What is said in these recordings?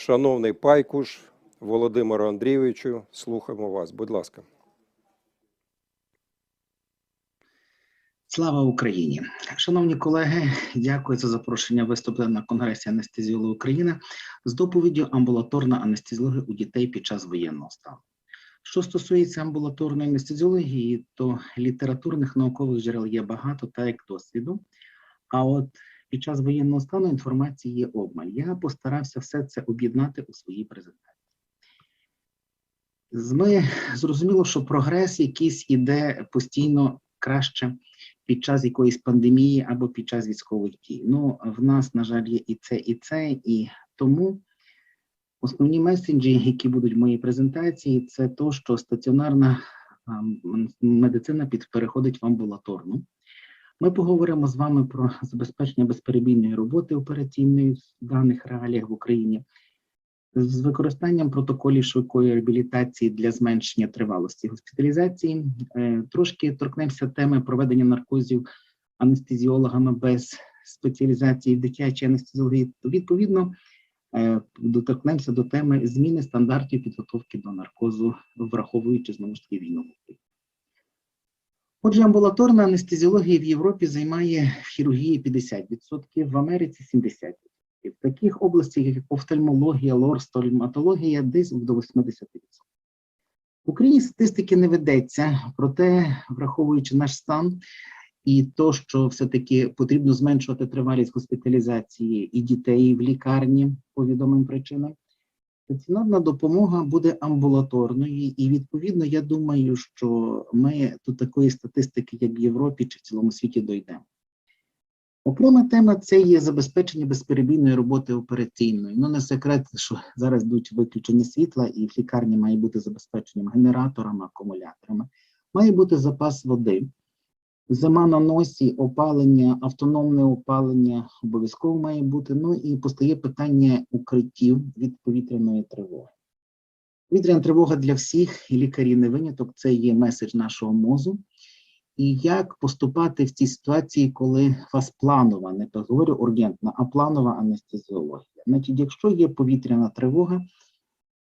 Шановний Пайкуш Володимиру Андрійовичу, слухаємо вас. Будь ласка. Слава Україні! Шановні колеги, дякую за запрошення виступити на Конгресі анестезіології України з доповіддю амбулаторна анестезіологія у дітей під час воєнного стану. Що стосується амбулаторної анестезіології, то літературних наукових джерел є багато, так як досвіду. А от під час воєнного стану інформації є обмаль. Я постарався все це об'єднати у своїй презентації. Ми зрозуміло, що прогрес якийсь іде постійно краще під час якоїсь пандемії або під час військових дій. Ну, в нас, на жаль, є і це, і це, і тому основні меседжі, які будуть в моїй презентації, це то, що стаціонарна медицина переходить в амбулаторну. Ми поговоримо з вами про забезпечення безперебійної роботи операційної в даних реаліях в Україні з використанням протоколів швидкої реабілітації для зменшення тривалості госпіталізації. Е, Трошки торкнемося теми проведення наркозів анестезіологами без спеціалізації в дитячій анестезіології. Відповідно, е, доторкнемося до теми зміни стандартів підготовки до наркозу, враховуючи знову ж таки війну. Отже, амбулаторна анестезіологія в Європі займає в хірургії 50%, в Америці 70%. В таких областях, як офтальмологія, лор, стоматологія, десь до 80%. В Україні статистики не ведеться, проте, враховуючи наш стан і то, що все-таки потрібно зменшувати тривалість госпіталізації і дітей в лікарні по відомим причинам, стаціонарна допомога буде амбулаторною, і відповідно, я думаю, що ми до такої статистики, як в Європі чи в цілому світі, дійдемо. Окрема тема це є забезпечення безперебійної роботи операційної. Ну, не секрет, що зараз йдуть виключення світла, і в лікарні має бути забезпеченням генераторами, акумуляторами, має бути запас води. Зима на носі, опалення, автономне опалення обов'язково має бути. Ну і постає питання укриттів від повітряної тривоги. Повітряна тривога для всіх, і лікарі не виняток, це є меседж нашого мозу. І як поступати в цій ситуації, коли вас планова, не говорю ургентна, а планова анестезіологія. Значить, якщо є повітряна тривога,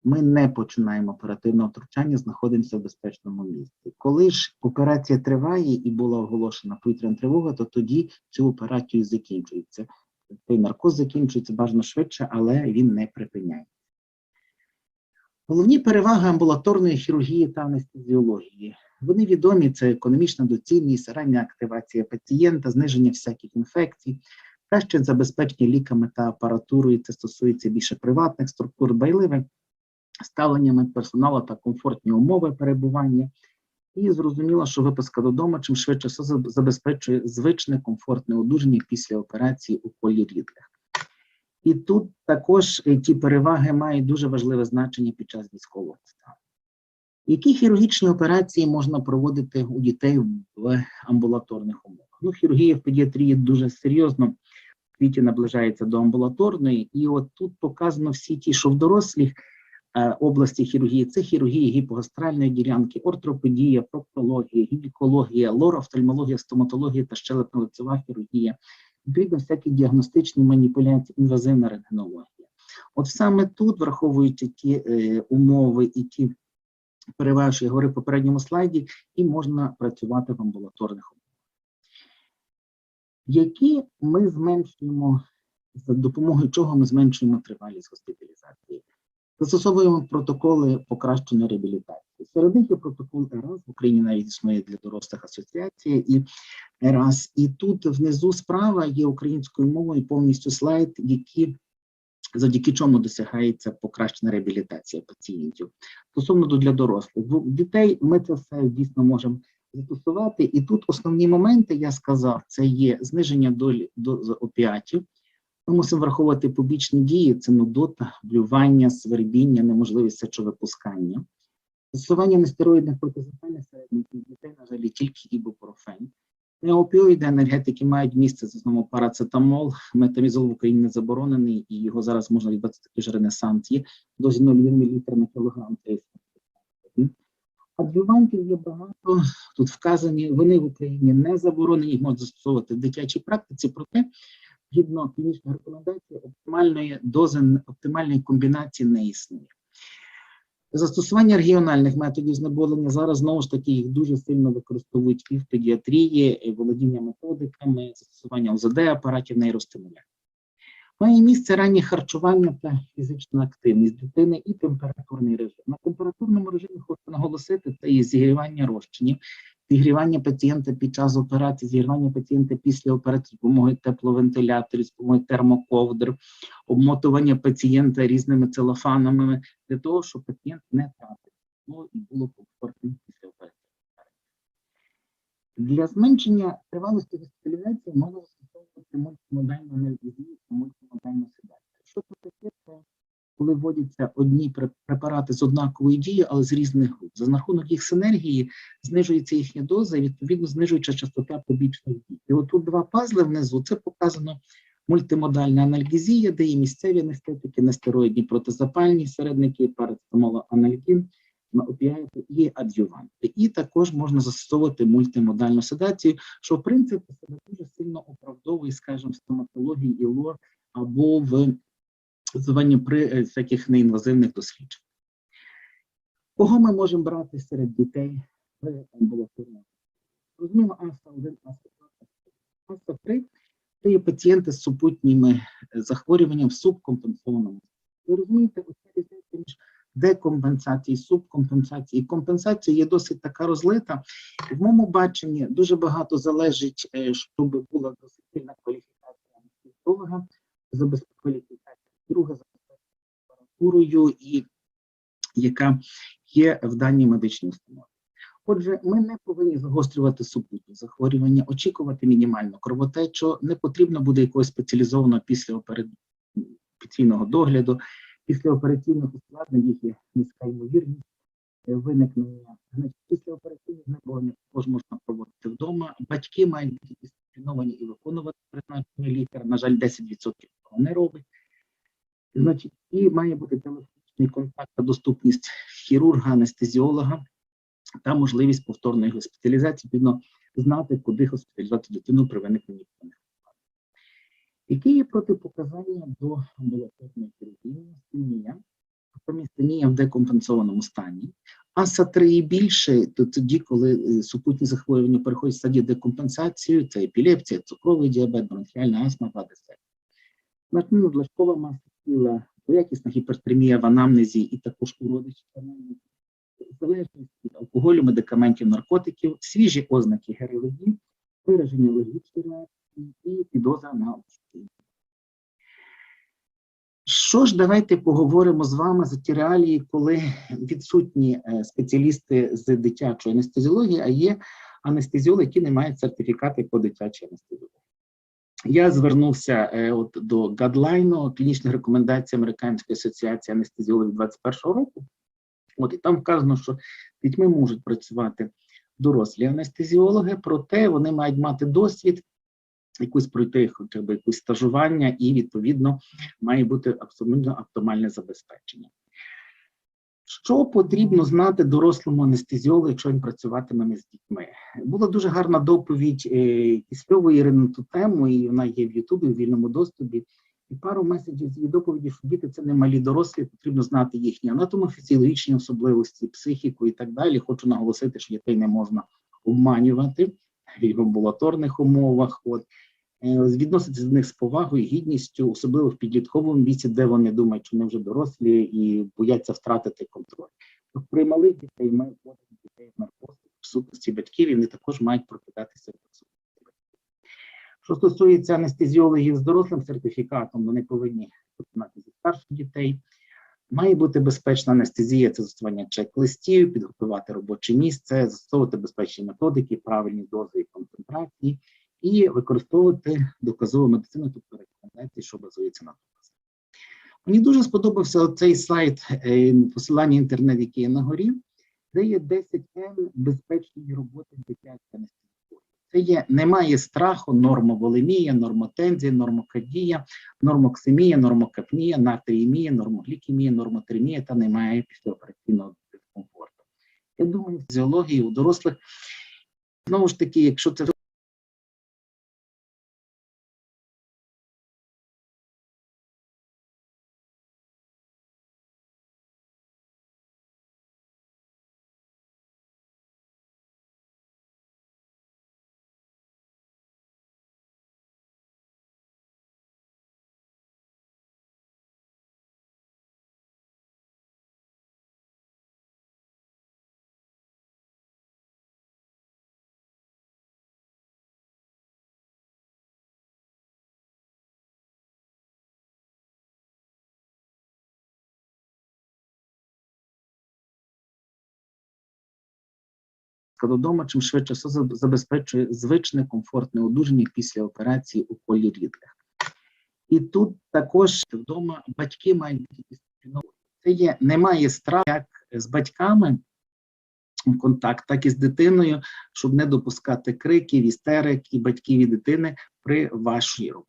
ми не починаємо оперативного втручання, знаходимося в безпечному місці. Коли ж операція триває і була оголошена повітряна тривога, то тоді цю операцію закінчується. Цей наркоз закінчується бажано швидше, але він не припиняється. Головні переваги амбулаторної хірургії та анестезіології. Вони відомі: це економічна доцільність, рання активація пацієнта, зниження всяких інфекцій, краще забезпечення ліками та апаратурою. Це стосується більше приватних структур, байливе ставлення медперсоналу та комфортні умови перебування. І зрозуміло, що виписка додому чим швидше все забезпечує звичне комфортне одужання після операції у колі рідних. І тут також е, ті переваги мають дуже важливе значення під час військового стану. Які хірургічні операції можна проводити у дітей в амбулаторних умовах? Ну, хірургія в педіатрії дуже серйозно в світі наближається до амбулаторної, і от тут показано всі ті, що в дорослих області хірургії це хірургія гіпогастральної ділянки, ортопедія, проктологія, гінекологія, лор-офтальмологія, стоматологія та щелепно-лицева хірургія, відповідно, всякі діагностичні маніпуляції, інвазивна рентгенологія. От саме тут, враховуючи ті е, умови і ті переваги, що я говорив в попередньому слайді, і можна працювати в амбулаторних умовах. Які ми зменшуємо, за допомогою чого ми зменшуємо тривалість госпіталізації? Застосовуємо протоколи покращення реабілітації. Серед них є протокол ЕРАС, в Україні навіть існує для дорослих асоціація і ЕРАС. І тут внизу справа є українською мовою повністю слайд, які завдяки чому досягається покращена реабілітація пацієнтів. Стосовно до для дорослих дітей, ми це все дійсно можемо застосувати. І тут основні моменти я сказав: це є зниження долі дози опіатів. Ми мусимо враховувати побічні дії: це нудота, блювання, свербіння, неможливість сечовипускання. Застосування нестероїдних протизапальних середників дітей, на жаль, тільки ібупрофен. Неопіоїди енергетики мають місце з основному парацетамол, метамізол в Україні не заборонений, і його зараз можна відбати такий ж ренесанс. Є дозі 0,1 мл на кілограм. Адювантів є багато. Тут вказані, вони в Україні не заборонені, їх можна застосовувати в дитячій практиці, проте згідно клінічних рекомендацій, оптимальної дози, оптимальної комбінації не існує. Застосування регіональних методів знеболення зараз знову ж таки їх дуже сильно використовують і в педіатрії, і володіння методиками, застосування ОЗД апаратів нейростимуляції. Має місце раннє харчування та фізична активність дитини і температурний режим. На температурному режимі хочу наголосити, це і зігрівання розчинів, зігрівання пацієнта під час операції, зігрівання пацієнта після операції з допомогою тепловентиляторів, з допомогою термоковдр, обмотування пацієнта різними целофанами для того, щоб пацієнт не втратив тепло і було комфортно після операції. Для зменшення тривалості госпіталізації можна застосовувати мультимодальну анальгезію та мультимодальну седацію. Що це таке? Це коли вводяться одні препарати з однаковою дією, але з різних груп. За рахунок їх синергії знижується їхня доза і відповідно знижується частота побічних дій. І отут два пазли внизу це показано мультимодальна анальгезія, де є місцеві анестетики, нестероїдні протизапальні середники, парацетамолоанальгін, опіати і адюванти. І також можна застосовувати мультимодальну седацію, що в принципі себе дуже сильно оправдовує, скажімо, в стоматології і лор або в званні при е, всяких неінвазивних досліджень. Кого ми можемо брати серед дітей в амбулаторному? Розуміємо, аса 1 аса 2 аса 3 це є пацієнти з супутніми е, захворюванням в субкомпенсованому. Ви розумієте, оця різниця між декомпенсацією, субкомпенсацією і компенсацією є досить така розлита. В моєму баченні дуже багато залежить, е, щоб була досить сильна кваліфікація анестезіолога, забезпечення забезпечення апаратурою, і яка є в даній медичній установі. Отже, ми не повинні загострювати супутні захворювання, очікувати мінімальну кровотечу, не потрібно буде якогось спеціалізованого післяопераційного догляду, післяопераційних ускладнень їх є низька ймовірність е, виникнення. Значить, післяопераційне знеболення також можна проводити вдома. Батьки мають бути дисципліновані і виконувати призначення лікаря. На жаль, 10% цього не робить. Значить, і має бути телефонічний контакт та доступність хірурга, анестезіолога та можливість повторної госпіталізації, відповідно знати, куди госпіталізувати дитину при виникненні певних. Які є протипоказання до амбулаторної хірургії стенія? Стенія в декомпенсованому стані. Аса 3 і більше, то тоді, коли е, супутні захворювання переходять в стадію декомпенсації, це епілепсія, цукровий діабет, бронхіальна астма, вади серця. Надмірна длашкова маса тіла, якісна гіпертермія в анамнезі і також у родичів анамнезі, залежність від алкоголю, медикаментів, наркотиків, свіжі ознаки ГРВІ, вираження алергічної реакції і підозра на обструктивність. Що ж, давайте поговоримо з вами за ті реалії, коли відсутні е, спеціалісти з дитячої анестезіології, а є анестезіологи, які не мають сертифікати по дитячій анестезіології. Я звернувся е, от до гадлайну клінічних рекомендацій Американської асоціації анестезіологів 21 року. От і там вказано, що дітьми можуть працювати дорослі анестезіологи, проте вони мають мати досвід, якусь пройти хоча б якусь стажування, і відповідно має бути абсолютно оптимальне забезпечення. Що потрібно знати дорослому анестезіологу, якщо він працюватиме з дітьми? Була дуже гарна доповідь е, Кисльової Ірини ту тему, і вона є в Ютубі у вільному доступі. І пару меседжів з її доповіді, що діти це не малі дорослі, потрібно знати їхні анатомофізіологічні особливості, психіку і так далі. Хочу наголосити, що дітей не можна обманювати в амбулаторних умовах. От відноситися до них з повагою, гідністю, особливо в підлітковому віці, де вони думають, що вони вже дорослі і бояться втратити контроль. От При малих дітей ми вводимо дітей в наркоз в сутності батьків, і вони також мають прокидатися в присутності батьків. Що стосується анестезіологів з дорослим сертифікатом, вони повинні починати зі старших дітей. Має бути безпечна анестезія, це застосування чек-листів, підготувати робоче місце, застосовувати безпечні методики, правильні дози і концентрації, і використовувати доказову медицину, тобто рекомендації, що базуються на доказах. Мені дуже сподобався цей слайд, е, посилання інтернет, який є на горі, де є 10 М безпечної роботи дитячої анестезії. Це є немає страху, нормоволемія, нормотензія, нормокадія, нормоксимія, нормокапнія, натріємія, нормоглікемія, нормотермія та немає післяопераційного дискомфорту. Я думаю, фізіології у дорослих знову ж таки, якщо це додому, чим швидше все забезпечує звичне комфортне одужання після операції у колі рідних. І тут також вдома батьки мають. Це є немає страху як з батьками контакт, так і з дитиною, щоб не допускати криків, істерик і батьків і дитини при вашій роботі.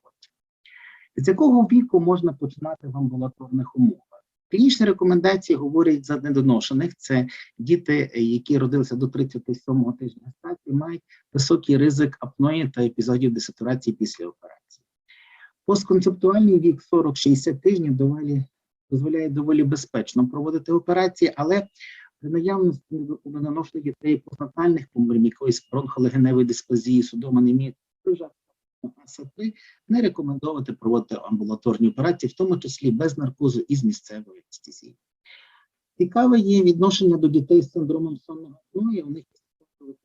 З якого віку можна починати в амбулаторних умовах? Клінічні рекомендації говорять за недоношених. Це діти, які родилися до 37-го тижня гестації, мають високий ризик апної та епізодів десатурації після операції. Постконцептуальний вік 40-60 тижнів доволі, дозволяє доволі безпечно проводити операції, але при наявності недоношених дітей постнатальних помилів, якоїсь бронхолегеневої дисплазії, судоманемії, АСА-3 не рекомендовувати проводити амбулаторні операції, в тому числі без наркозу і з місцевої анестезії. Цікаве є відношення до дітей з синдромом сонного гною. У них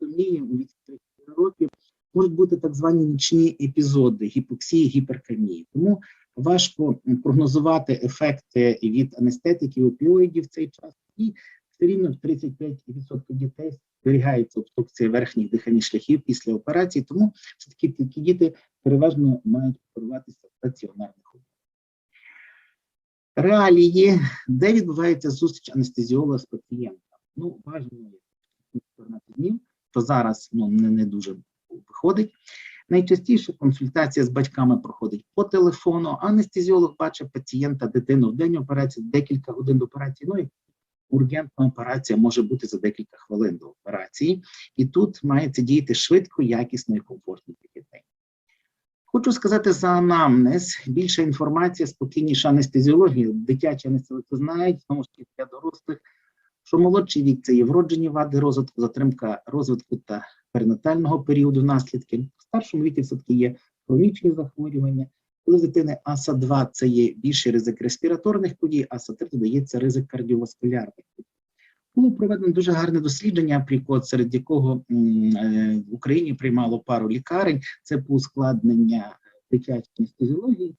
є у віці 30 років можуть бути так звані нічні епізоди гіпоксії, гіперкамії. Тому важко прогнозувати ефекти від анестетиків, опіоїдів в цей час. І рівно в 35% дітей зберігається обструкція верхніх дихальних шляхів після операції, тому все-таки такі діти переважно мають оперуватися в стаціонарних умовах. Реалії, де відбувається зустріч анестезіолога з пацієнтом. Ну, бажано 14 днів, то зараз ну, не, не дуже виходить. Найчастіше консультація з батьками проходить по телефону. Анестезіолог бачить пацієнта, дитину в день операції, декілька годин операції. Ну і ургентна операція може бути за декілька хвилин до операції, і тут мається діяти швидко, якісно і комфортно для дітей. Хочу сказати за анамнез. Більша інформація, спокійніша анестезіологія. Дитячі анестезіологи знають, знову ж для дорослих, що молодший вік це є вроджені вади розвитку, затримка розвитку та перинатального періоду наслідки. В старшому віці все-таки є хронічні захворювання. Коли дитини АСА-2 це є більший ризик респіраторних подій, АСА-3 додається ризик кардіоваскулярних. Було проведено дуже гарне дослідження, прикод, серед якого е, в Україні приймало пару лікарень. Це по ускладнення дитячої анестезіології.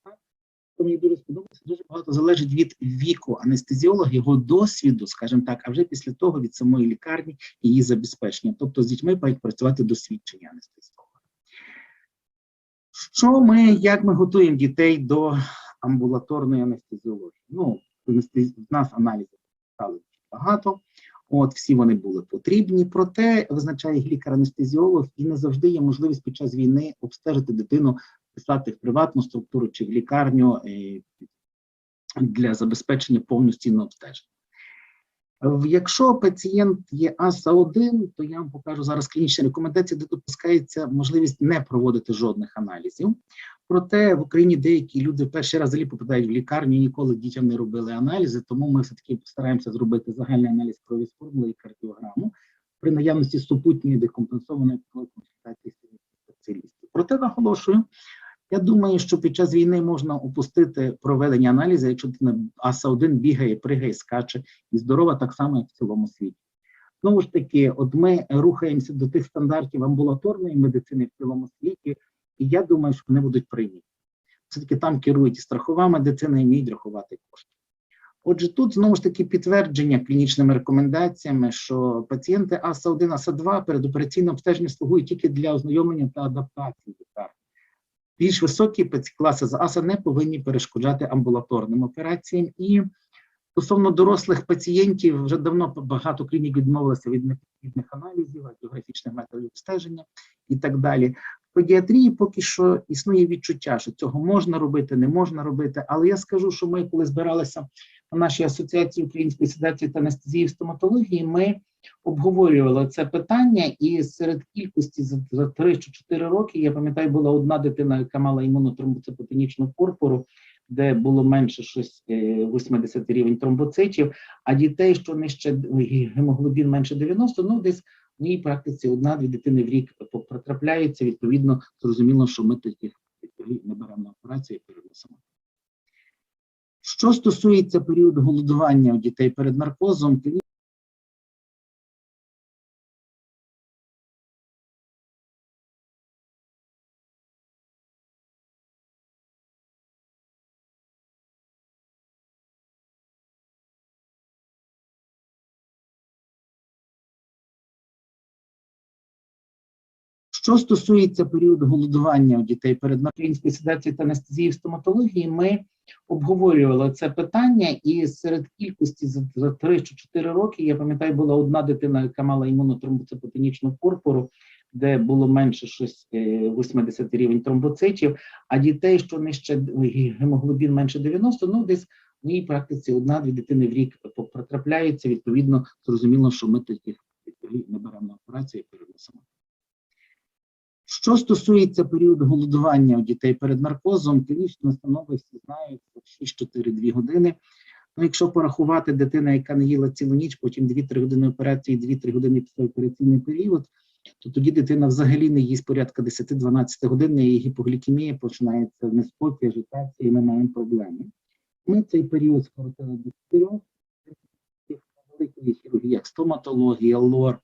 Що мені дуже сподобалося, дуже багато залежить від віку анестезіолога, його досвіду, скажімо так, а вже після того від самої лікарні її забезпечення. Тобто з дітьми мають працювати досвідчені анестезіологи. Що ми, як ми готуємо дітей до амбулаторної анестезіології? Ну, в нас аналізів стали багато. От всі вони були потрібні, проте визначає лікар-анестезіолог, і не завжди є можливість під час війни обстежити дитину, писати в приватну структуру чи в лікарню е, для забезпечення повноцінного обстеження. В- Якщо пацієнт є АСА-1, то я вам покажу зараз клінічні рекомендації, де допускається можливість не проводити жодних аналізів. Проте в Україні деякі люди перший раз взагалі попадають в лікарню, ніколи дітям не робили аналізи, тому ми все-таки постараємося зробити загальний аналіз крові формули і кардіограму при наявності супутньої декомпенсованої консультації спеціалістів. Проте наголошую, я думаю, що під час війни можна опустити проведення аналізу, якщо дитина АСА-1 бігає, пригає, скаче і здорова так само, як в цілому світі. Знову ж таки, от ми рухаємося до тих стандартів амбулаторної медицини в цілому світі, і я думаю, що вони будуть прийняті. Все-таки там керують і страхова медицина, і вміють рахувати кошти. Отже, тут знову ж таки підтвердження клінічними рекомендаціями, що пацієнти АСА-1, АСА-2 передопераційне обстеження слугують тільки для ознайомлення та адаптації лікарні. Більш високі класи з АСА не повинні перешкоджати амбулаторним операціям. І стосовно дорослих пацієнтів, вже давно багато клінік відмовилися від необхідних аналізів, географічних методів обстеження і так далі. В педіатрії поки що існує відчуття, що цього можна робити, не можна робити. Але я скажу, що ми, коли збиралися на нашій асоціації української седації та анестезії в стоматології, ми обговорювали це питання, і серед кількості за, за 3 чи 4 роки, я пам'ятаю, була одна дитина, яка мала імунотромбоцитопенічну пурпуру, де було менше щось е, 80 рівень тромбоцитів, а дітей, що нижче гемоглобін менше 90, ну десь в моїй практиці одна-дві дитини в рік потрапляються. Відповідно, зрозуміло, що ми таких не беремо на операцію і переносимо. Що стосується періоду голодування у дітей перед наркозом, Що стосується періоду голодування у дітей перед материнською седацією та анестезією в стоматології, ми обговорювали це питання, і серед кількості за, за 3 чи 4 роки, я пам'ятаю, була одна дитина, яка мала імунотромбоцитопенічну пурпуру, де було менше щось е, 80 рівень тромбоцитів, а дітей, що нижче гемоглобін менше 90, ну десь в моїй практиці одна-дві дитини в рік потрапляються. Відповідно, зрозуміло, що ми таких не беремо на операцію і переносимо. Що стосується періоду голодування у дітей перед наркозом, клінічні настанови всі знають 6-4-2 години. Ну, якщо порахувати дитина, яка не їла цілу ніч, потім 2-3 години операції, 2-3 години післяопераційний період, то тоді дитина взагалі не їсть порядка 10-12 годин, і гіпоглікемія починається неспокій, ажитація, і ми маємо проблеми. Ми цей період скоротили до 4 великої хірургії, як стоматологія, лор,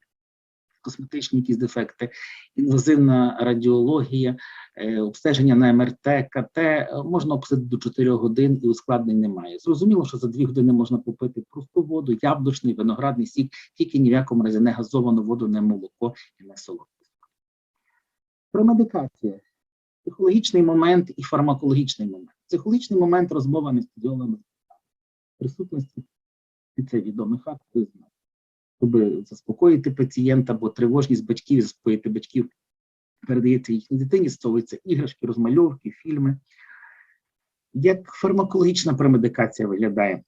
косметичні якісь дефекти, інвазивна радіологія, е, обстеження на МРТ, КТ, е, можна обстежити до 4 годин і ускладнень немає. Зрозуміло, що за 2 години можна попити просту воду, яблучний, виноградний сік, тільки ні в якому разі не газовану воду, не молоко і не солодке. Промедикація. Психологічний момент і фармакологічний момент. Психологічний момент розмова не з присутності, і це відомий факт, ви щоб заспокоїти пацієнта, бо тривожність батьків заспокоїти батьків передається їхній дитині, стосовуються іграшки, розмальовки, фільми. Як фармакологічна премедикація виглядає?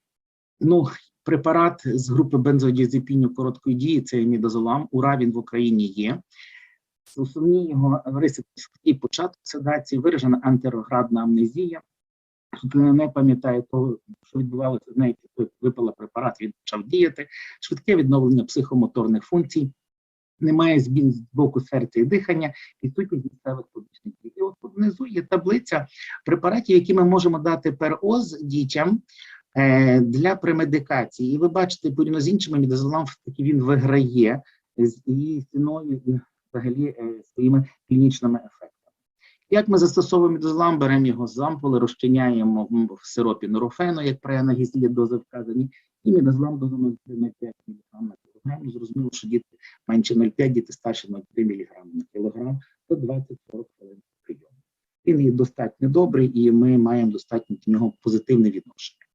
Ну, препарат з групи бензодіазепінів короткої дії це мідозолам. Ура він в Україні є. Основні його риси початок седації, виражена антироградна амнезія. Людина не пам'ятає того, що відбувалося з нею, випала препарат, він почав діяти, швидке відновлення психомоторних функцій, немає змін з боку серця і дихання, відсутність місцевих побічних дій. І от внизу є таблиця препаратів, які ми можемо дати пероз дітям е, для премедикації. І ви бачите, порівняно з іншими мідозолам, таки він виграє з її ціною і взагалі е, своїми клінічними ефектами. Як ми застосовуємо мідозолам, беремо його з ампули, розчиняємо в сиропі нурофену, як при анагізії дози вказані, і мідозолам дозу 0,5 мг на кілограм. Зрозуміло, що діти менше 0,5, діти старше 0,3 мг на кілограм, то 20-40 хвилин прийому. Він є достатньо добрий, і ми маємо достатньо до нього позитивне відношення.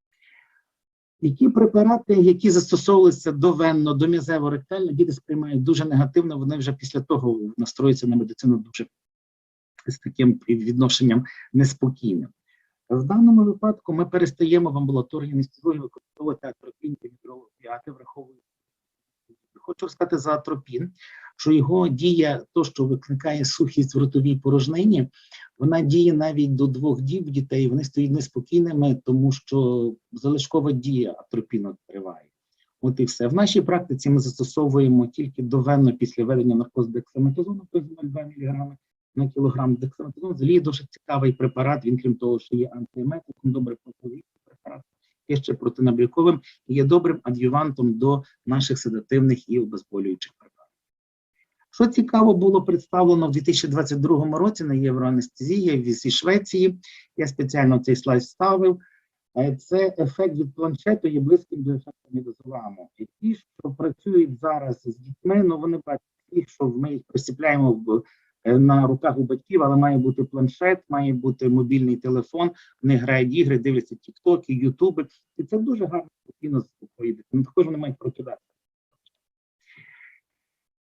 Які препарати, які застосовуються довенно, до м'язево-ректально, діти сприймають дуже негативно, вони вже після того настроюються на медицину дуже з таким відношенням неспокійним. В даному випадку ми перестаємо в амбулаторній анестезії використовувати атропін та гідроопіати, враховуючи. Хочу сказати за атропін, що його дія, то, що викликає сухість в ротовій порожнині, вона діє навіть до двох діб дітей, вони стають неспокійними, тому що залишкова дія атропіну триває. От і все. В нашій практиці ми застосовуємо тільки довенно після введення наркозу дексаметазону, тобто 0,2 мг на кілограм дексаметазон. Взагалі дуже цікавий препарат. Він, крім того, що є антиеметиком, добре контролює препарат, є ще протинабряковим і є добрим ад'ювантом до наших седативних і обезболюючих препаратів. Що цікаво було представлено в 2022 році на євроанестезії зі Швеції. Я спеціально цей слайд ставив. Це ефект від планшету є близьким до ефекту мідозоламу. І ті, що працюють зараз з дітьми, ну вони бачать, що ми їх присіпляємо в на руках у батьків, але має бути планшет, має бути мобільний телефон. Вони грають ігри, дивляться тіктоки, ютуби, і це дуже гарно спокійно заспокоїти. Ну, також вони мають прокидатися.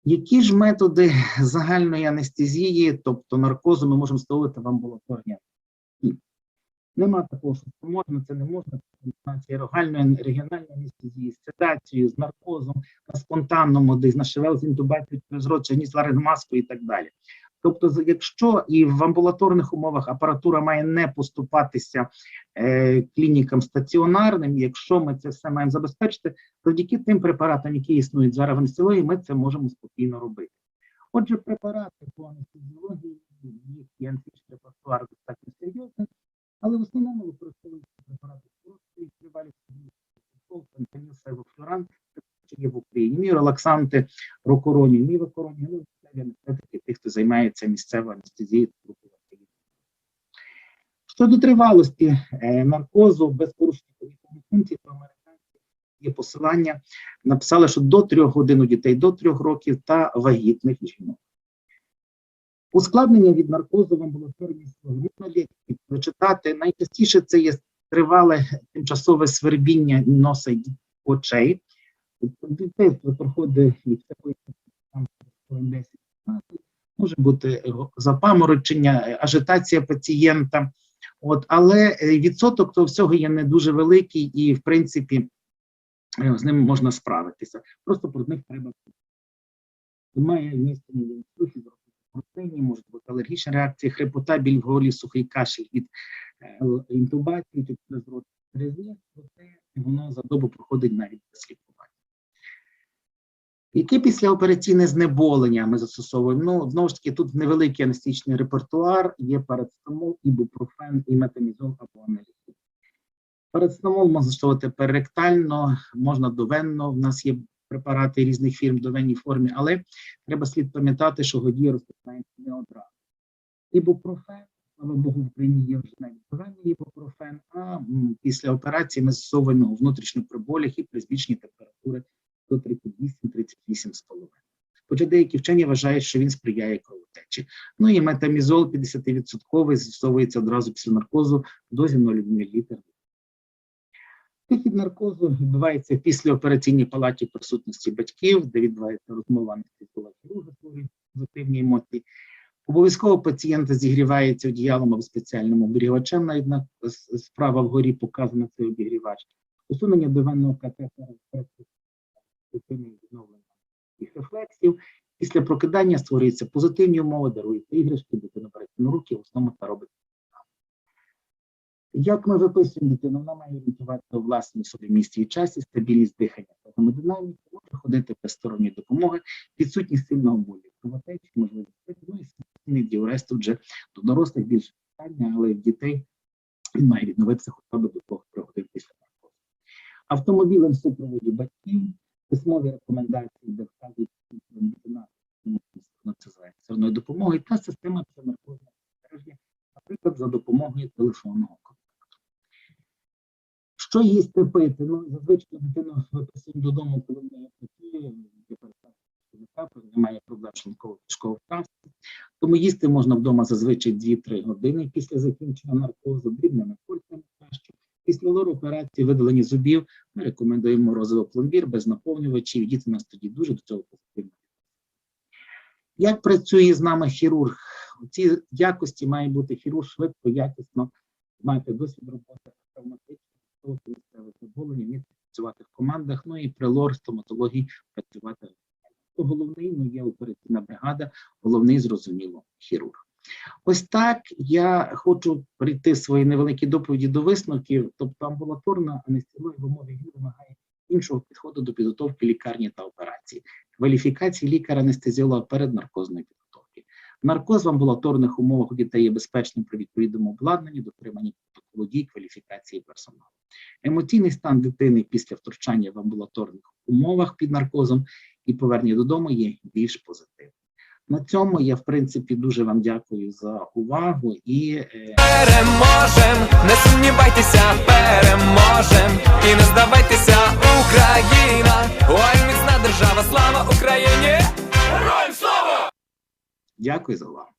Які ж методи загальної анестезії, тобто наркозу, ми можемо встановити в амбулаторні? Нема такого, що це можна, це не можна. Комбінація регіональної регіональної анестезії, з седацією, з наркозом, на спонтанному, десь на шевел з інтубацією через і так далі. Тобто, якщо і в амбулаторних умовах апаратура має не поступатися е, клінікам стаціонарним, якщо ми це все маємо забезпечити, завдяки тим препаратам, які існують зараз в анестезіології, ми це можемо спокійно робити. Отже, препарати по анестезіології, їх і античний репертуар достатньо серйозний, але в основному використовуються препарати тривалі фентаніл, сайвофлюран, що є в Україні, міролаксанти, рокороні, мівокороні, ну, анестетики, тих, хто займається місцевою анестезією. Щодо тривалості е, наркозу без порушення когнітивних функцій, то американці є посилання, написали, що до трьох годин у дітей до трьох років та вагітних жінок. Ускладнення від наркозу в амбулаторній службі прочитати найчастіше це є тривале тимчасове свербіння носа й очей. Дітей проходить від такої там 10 може бути запаморочення, ажитація пацієнта. От, але відсоток того всього є не дуже великий, і в принципі з ним можна справитися. Просто про них треба. Немає місця протеїні, можуть бути алергічні реакції, хрипота, біль в голі, сухий кашель від е, інтубації, тобто резня, проте воно за добу проходить навіть без лікування. Яке післяопераційне знеболення ми застосовуємо? Ну, знову ж таки, тут невеликий анестетичний репертуар, є парацетамол, ібупрофен і метамізол або аналітик. Парацетамол можна застосовувати переректально, можна довенно. В нас є препарати різних фірм в довенній формі, але треба слід пам'ятати, що годія розпочинається не одразу. Ібупрофен, слава Богу, в Україні є вже навіть довенний ібупрофен, а після операції ми застосовуємо у внутрішньо при болях і при збільшенні температури до 38-38,5. Хоча деякі вчені вважають, що він сприяє кровотечі. Ну і метамізол 50% застосовується одразу після наркозу в дозі 0,1 мл. Вихід наркозу відбувається в післяопераційній палаті присутності батьків, де відбувається розмова анестезіолога хірурга, створює позитивні емоції. Обов'язково пацієнт зігрівається одіялом або спеціальним обігрівачем, навіть на справа вгорі показано цей обігрівач. Усунення довенного катетера відновлення їх рефлексів. Після прокидання створюються позитивні умови, даруються іграшки, дитина береться на руки, в основному та робить. Як ми виписуємо дитину, вона має орієнтуватися у власній собі і часі, стабільність дихання та гемодинаміки, може ходити без сторонньої допомоги, відсутність сильного болю, кровотечі, можливість ну і самостійний діурез тут вже до дорослих більше питання, але в дітей він має відновитися хоча б до двох годин після наркозу. Автомобілем супроводі батьків, письмові рекомендації, де вказують екстреною та система псинаркозного спостереження, наприклад, за допомогою телефонного. Що їсти пити? Ну, зазвичай дитину виписуємо додому, коли неї працює, немає проблем кишкового трансу. Тому їсти можна вдома зазвичай 2-3 години після закінчення наркозу, дрібними порціями краще. Після лору операції видалення зубів ми рекомендуємо розово пломбір без наповнювачів. Діти нас тоді дуже до цього позитивно. Як працює з нами хірург? У цій якості має бути хірург швидко, якісно, мати досвід роботи травматично, місцеве задоволення, вміти працювати в командах, ну і при лор стоматології працювати. Головний ну, є операційна бригада, головний зрозуміло хірург. Ось так я хочу прийти з своєї невеликі доповіді до висновків. Тобто амбулаторна анестезія в умові війни вимагає іншого підходу до підготовки лікарні та операції, кваліфікації лікаря-анестезіолога перед наркозною підготовки. Наркоз в амбулаторних умовах у дітей є безпечним при відповідному обладнанні, дотриманні протоколу кваліфікації персоналу. Емоційний стан дитини після втручання в амбулаторних умовах під наркозом і повернення додому є більш позитивним. На цьому я в принципі дуже вам дякую за увагу і е, Переможем, не сумнівайтеся, переможем і не здавайтеся, Україна, ой, міцна держава, слава Україні! Дякую за увагу.